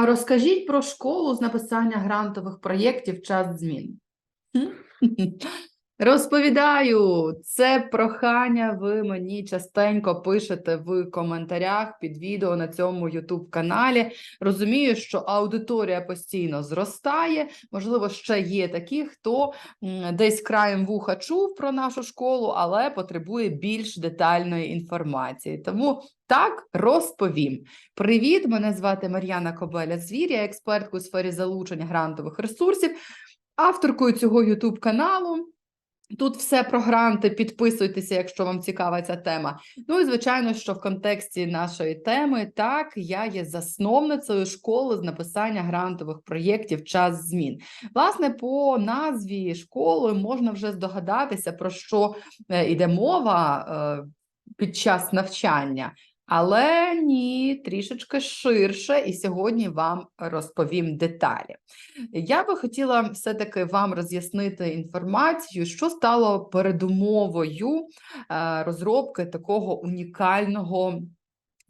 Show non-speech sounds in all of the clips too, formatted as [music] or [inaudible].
А розкажіть про школу з написання грантових проєктів час змін. [laughs] Розповідаю, це прохання ви мені частенько пишете в коментарях під відео на цьому YouTube каналі. Розумію, що аудиторія постійно зростає. Можливо, ще є такі, хто десь краєм вуха чув про нашу школу, але потребує більш детальної інформації. Тому так розповім. Привіт! Мене звати Мар'яна Кобеля Звір, я експерт у сфері залучення грантових ресурсів, авторкою цього YouTube каналу. Тут все про гранти. Підписуйтеся, якщо вам цікава ця тема. Ну і звичайно, що в контексті нашої теми так я є засновницею школи з написання грантових проєктів час змін. Власне, по назві школи можна вже здогадатися, про що е, йде мова е, під час навчання. Але ні, трішечки ширше, і сьогодні вам розповім деталі. Я би хотіла все-таки вам роз'яснити інформацію, що стало передумовою е, розробки такого унікального.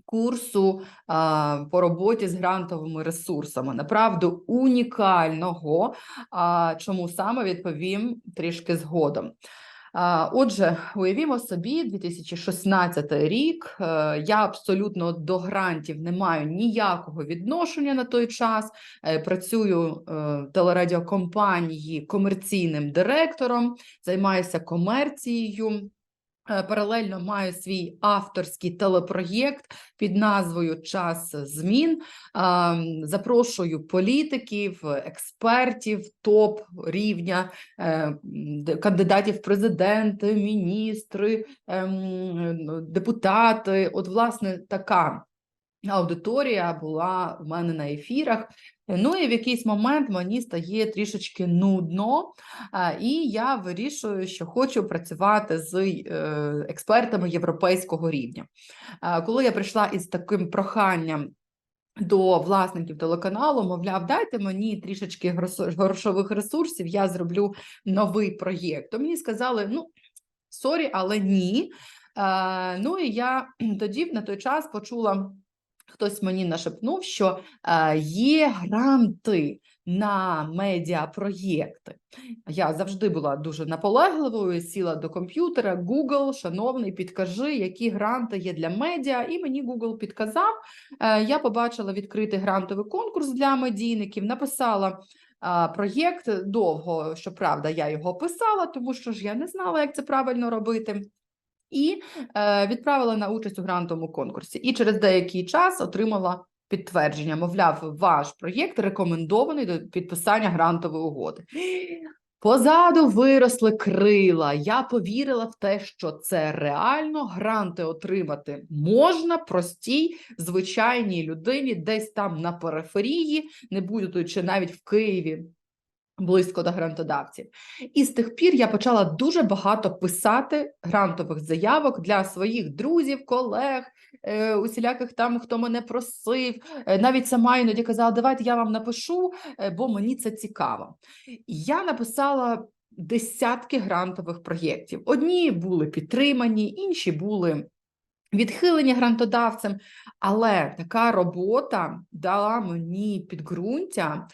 Курсу а, по роботі з грантовими ресурсами, направду унікального. А, чому саме відповім трішки згодом. Отже, уявімо собі, 2016 рік. е, Я абсолютно до грантів не маю ніякого відношення на той час. Е, Працюю е, в телерадіокомпанії комерційним директором, займаюся комерцією. Е, Паралельно маю свій авторський телепроєкт під назвою Час змін. Запрошую політиків, експертів топ рівня, е, кандидатів в президенти, міністри, ну, депутати. От, власне, така аудиторія була в мене на ефірах. Ну і в якийсь момент мені стає трішечки нудно, і я вирішую, що хочу працювати з е, експертами європейського рівня. Коли я прийшла із таким проханням. До власників телеканалу, мовляв, дайте мені трішечки грошових ресурсів, я зроблю новий проєкт. То мені сказали: ну, сорі, але ні. Е, ну і я тоді на той час почула, хтось мені нашепнув, що е, є гранти на медіапроєкти. Я завжди була дуже наполегливою, сіла до комп'ютера, Google, шановний, підкажи, які гранти є для медіа, і мені Google підказав. Е, Я побачила відкритий грантовий конкурс для медійників, написала а, проєкт довго, щоправда, я його писала, тому що ж я не знала, як це правильно робити. І е, відправила на участь у грантовому конкурсі. І через деякий час отримала підтвердження. Мовляв, ваш проєкт рекомендований до підписання грантової угоди. Позаду виросли крила. Я повірила в те, що це реально гранти отримати можна простій звичайній людині, десь там на периферії, не будучи навіть в Києві. Близько до грантодавців, і з тих пір я почала дуже багато писати грантових заявок для своїх друзів, колег, е, усіляких там, хто мене просив. Е, навіть сама іноді казала, давайте я вам напишу, е, бо мені це цікаво. Я написала десятки грантових проєктів. Одні були підтримані, інші були відхилені грантодавцем, але така робота дала мені підґрунтя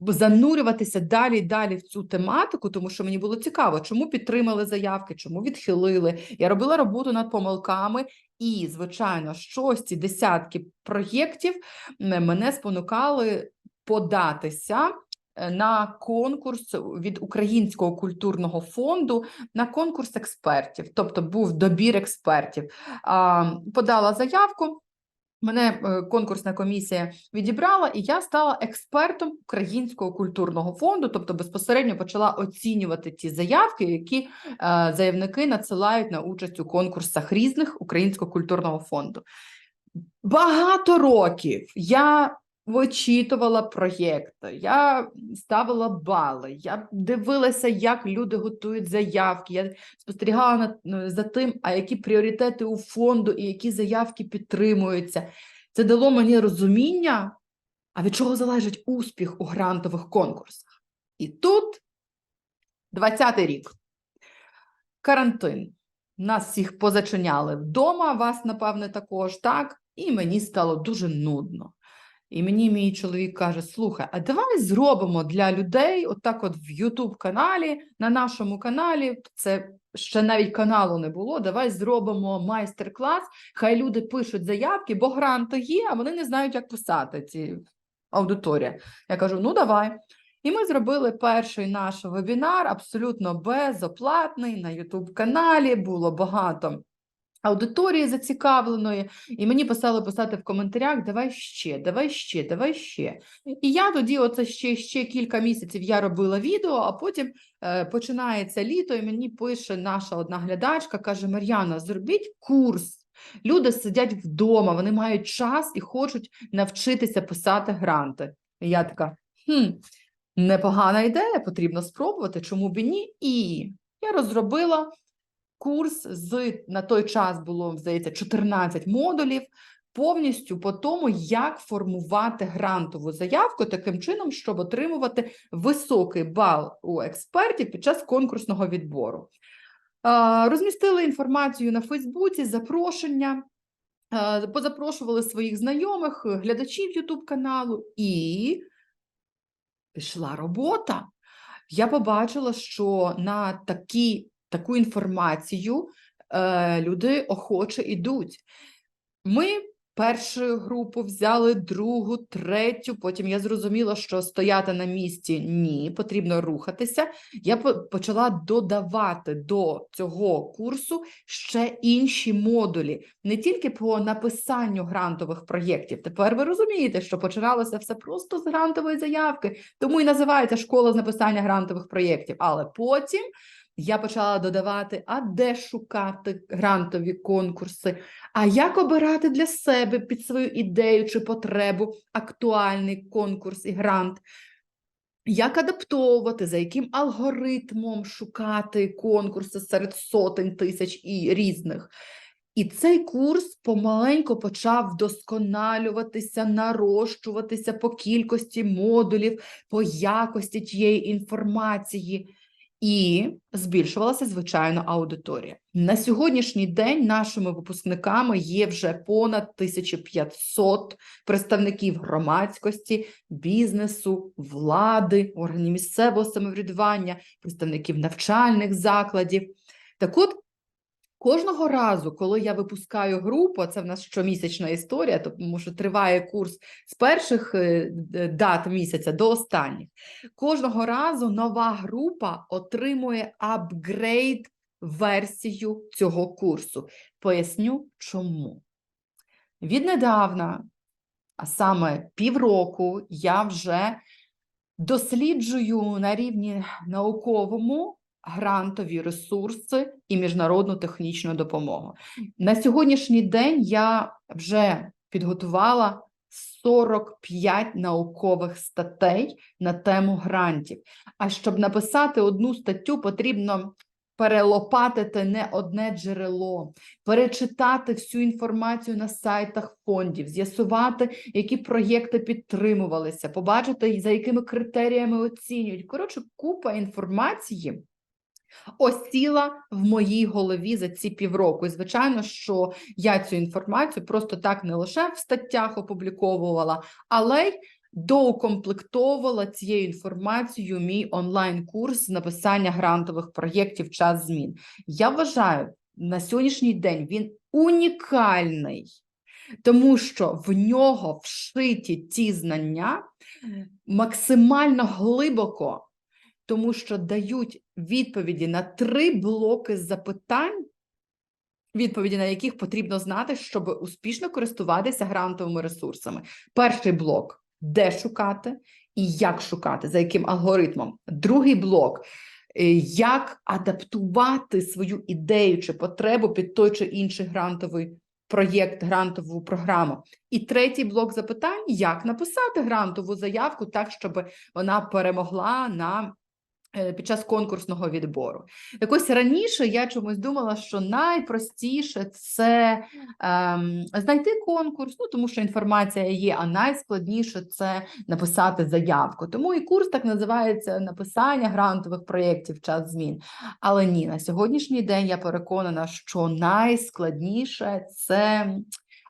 занурюватися далі далі в цю тематику, тому що мені було цікаво, чому підтримали заявки, чому відхилили. Я робила роботу над помилками, і, звичайно, щось ці десятки проєктів мене спонукали податися е, на конкурс від Українського культурного фонду на конкурс експертів, тобто був добір експертів. Подала заявку. Мене е, конкурсна комісія відібрала, і я стала експертом Українського культурного фонду, тобто безпосередньо почала оцінювати ті заявки, які е, заявники надсилають на участь у конкурсах різних Українського культурного фонду. Багато років я вичитувала проєкти, я ставила бали, я дивилася, як люди готують заявки. Я спостерігала за тим, а які пріоритети у фонду і які заявки підтримуються. Це дало мені розуміння, а від чого залежить успіх у грантових конкурсах. І тут 20-й рік. Карантин. Нас всіх позачиняли вдома, вас, напевне, також, так? І мені стало дуже нудно. І мені мій чоловік каже: слухай, а давай зробимо для людей, отак, от в Ютуб каналі, на нашому каналі, це ще навіть каналу не було. Давай зробимо майстер-клас. Хай люди пишуть заявки, бо гранти є, а вони не знають, як писати ці аудиторія. Я кажу: ну давай. І ми зробили перший наш вебінар абсолютно безоплатний на Ютуб каналі. Було багато аудиторії зацікавленої, і мені писали писати в коментарях: давай ще, давай ще, давай ще. І я тоді, оце ще ще кілька місяців я робила відео, а потім е, починається літо, і мені пише наша одна глядачка, каже: Мар'яна, зробіть курс. Люди сидять вдома, вони мають час і хочуть навчитися писати гранти. І я така, хм, непогана ідея, потрібно спробувати, чому б і ні? І я розробила курс з на той час було, здається, 14 модулів. Повністю по тому, як формувати грантову заявку таким чином, щоб отримувати високий бал у експертів під час конкурсного відбору. Розмістили інформацію на Фейсбуці, запрошення, позапрошували своїх знайомих, глядачів YouTube каналу, і пішла робота. Я побачила, що на такі, таку інформацію е, люди охоче йдуть. Ми першу групу взяли, другу, третю. Потім я зрозуміла, що стояти на місці ні, потрібно рухатися. Я почала додавати до цього курсу ще інші модулі, не тільки по написанню грантових проєктів. Тепер ви розумієте, що починалося все просто з грантової заявки, тому і називається школа з написання грантових проєктів. Але потім я почала додавати, а де шукати грантові конкурси, а як обирати для себе під свою ідею чи потребу актуальний конкурс і грант. Як адаптовувати, за яким алгоритмом шукати конкурси серед сотень тисяч і різних. І цей курс помаленьку почав вдосконалюватися, нарощуватися по кількості модулів, по якості тієї інформації. І збільшувалася звичайно аудиторія. На сьогоднішній день нашими випускниками є вже понад 1500 представників громадськості, бізнесу, влади, органів місцевого самоврядування, представників навчальних закладів. Так от, кожного разу, коли я випускаю групу, це в нас щомісячна історія, тому що триває курс з перших е, дат місяця до останніх, кожного разу нова група отримує апгрейд версію цього курсу. Поясню чому. Віднедавна, а саме півроку, я вже досліджую на рівні науковому грантові ресурси і міжнародну технічну допомогу. На сьогоднішній день я вже підготувала 45 наукових статей на тему грантів. А щоб написати одну статтю, потрібно перелопатити не одне джерело, перечитати всю інформацію на сайтах фондів, з'ясувати, які проєкти підтримувалися, побачити, за якими критеріями оцінюють. Коротше, купа інформації осіла в моїй голові за ці півроку. І звичайно, що я цю інформацію просто так не лише в статтях опубліковувала, але й доукомплектовувала цією інформацією мій онлайн-курс з написання грантових проєктів час змін. Я вважаю, на сьогоднішній день він унікальний, тому що в нього вшиті ті знання максимально глибоко тому що дають відповіді на три блоки запитань, відповіді на яких потрібно знати, щоб успішно користуватися грантовими ресурсами. Перший блок де шукати і як шукати, за яким алгоритмом. Другий блок. е, Як адаптувати свою ідею чи потребу під той чи інший грантовий проєкт, грантову програму. І третій блок запитань: як написати грантову заявку так, щоб вона перемогла на під час конкурсного відбору. Так ось раніше я чомусь думала, що найпростіше це ем, знайти конкурс, ну тому що інформація є, а найскладніше це написати заявку. Тому і курс так називається написання грантових проєктів час змін. Але ні, на сьогоднішній день я переконана, що найскладніше це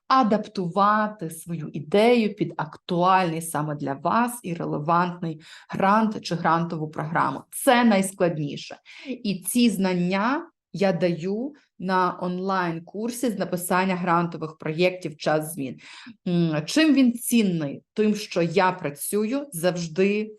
адаптувати свою ідею під актуальний саме для вас і релевантний грант чи грантову програму. Це найскладніше. І ці знання я даю на онлайн-курсі з написання грантових проєктів час змін. Чим він цінний? Тим, що я працюю завжди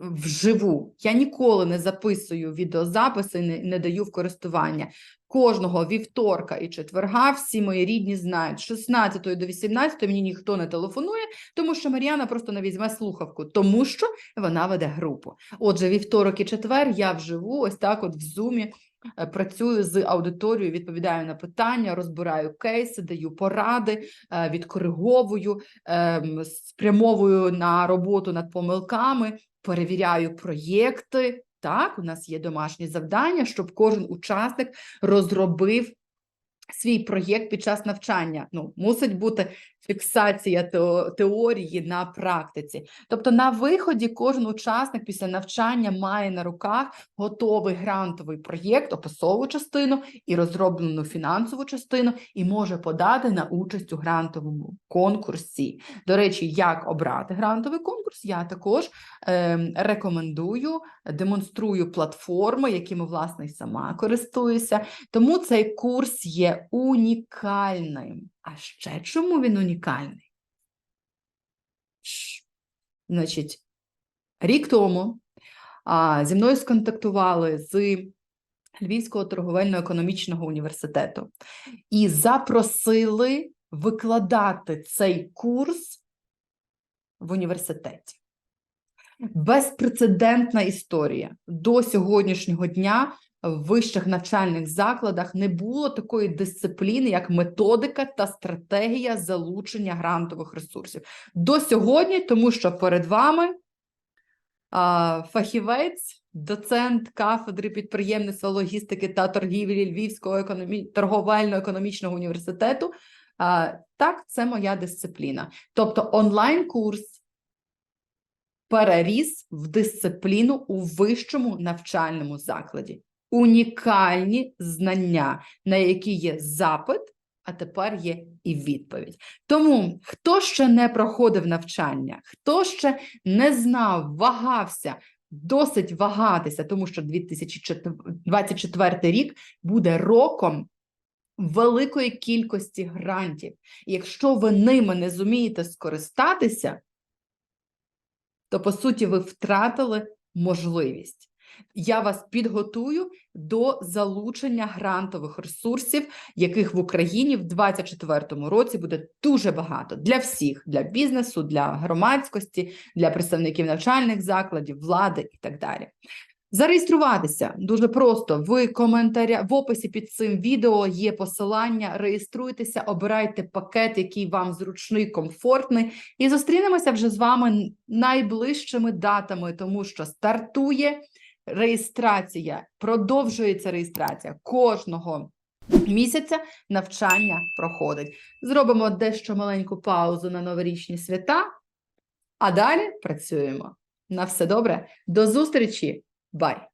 вживу. Я ніколи не записую відеозаписи, не, не даю в користування. Кожного вівторка і четверга всі мої рідні знають, з 16 до 18 мені ніхто не телефонує, тому що Мар'яна просто не візьме слухавку, тому що вона веде групу. Отже, вівторок і четвер я вживу, ось так от в зумі е, працюю з аудиторією, відповідаю на питання, розбираю кейси, даю поради, е, відкориговую, ем, спрямовую на роботу над помилками, перевіряю проєкти. Так, у нас є домашні завдання, щоб кожен учасник розробив свій проєкт під час навчання. Ну, мусить бути фіксація теорії на практиці. Тобто, на виході кожен учасник після навчання має на руках готовий грантовий проєкт, описову частину і розроблену фінансову частину, і може подати на участь у грантовому конкурсі. До речі, як обрати грантовий конкурс, я також ем, рекомендую, демонструю платформи, якими власне сама користуюся. Тому цей курс є унікальним. А ще чому він унікальний? Значить, рік тому а, зі мною сконтактували з Львівського торговельно-економічного університету і запросили викладати цей курс в університеті. Безпрецедентна історія. До сьогоднішнього дня в вищих навчальних закладах не було такої дисципліни, як методика та стратегія залучення грантових ресурсів. До сьогодні, тому що перед вами а, фахівець, доцент кафедри підприємництва, логістики та торгівлі Львівського економі... торговельно-економічного університету. А, так, це моя дисципліна. Тобто онлайн-курс переріс в дисципліну у вищому навчальному закладі. Унікальні знання, на які є запит, а тепер є і відповідь. Тому хто ще не проходив навчання, хто ще не знав, вагався, досить вагатися, тому що 2024 рік буде роком великої кількості грантів. І якщо ви ними не зумієте скористатися, то по суті ви втратили можливість. Я вас підготую до залучення грантових ресурсів, яких в Україні в 2024 році буде дуже багато. Для всіх: для бізнесу, для громадськості, для представників навчальних закладів, влади і так далі. Зареєструватися. Дуже просто. В коментаря в описі під цим відео є посилання. Реєструйтеся, обирайте пакет, який вам зручний, комфортний, і зустрінемося вже з вами найближчими датами, тому що стартує реєстрація, продовжується реєстрація кожного місяця. Навчання проходить. Зробимо дещо маленьку паузу на новорічні свята, а далі працюємо. На все добре. До зустрічі! Бай!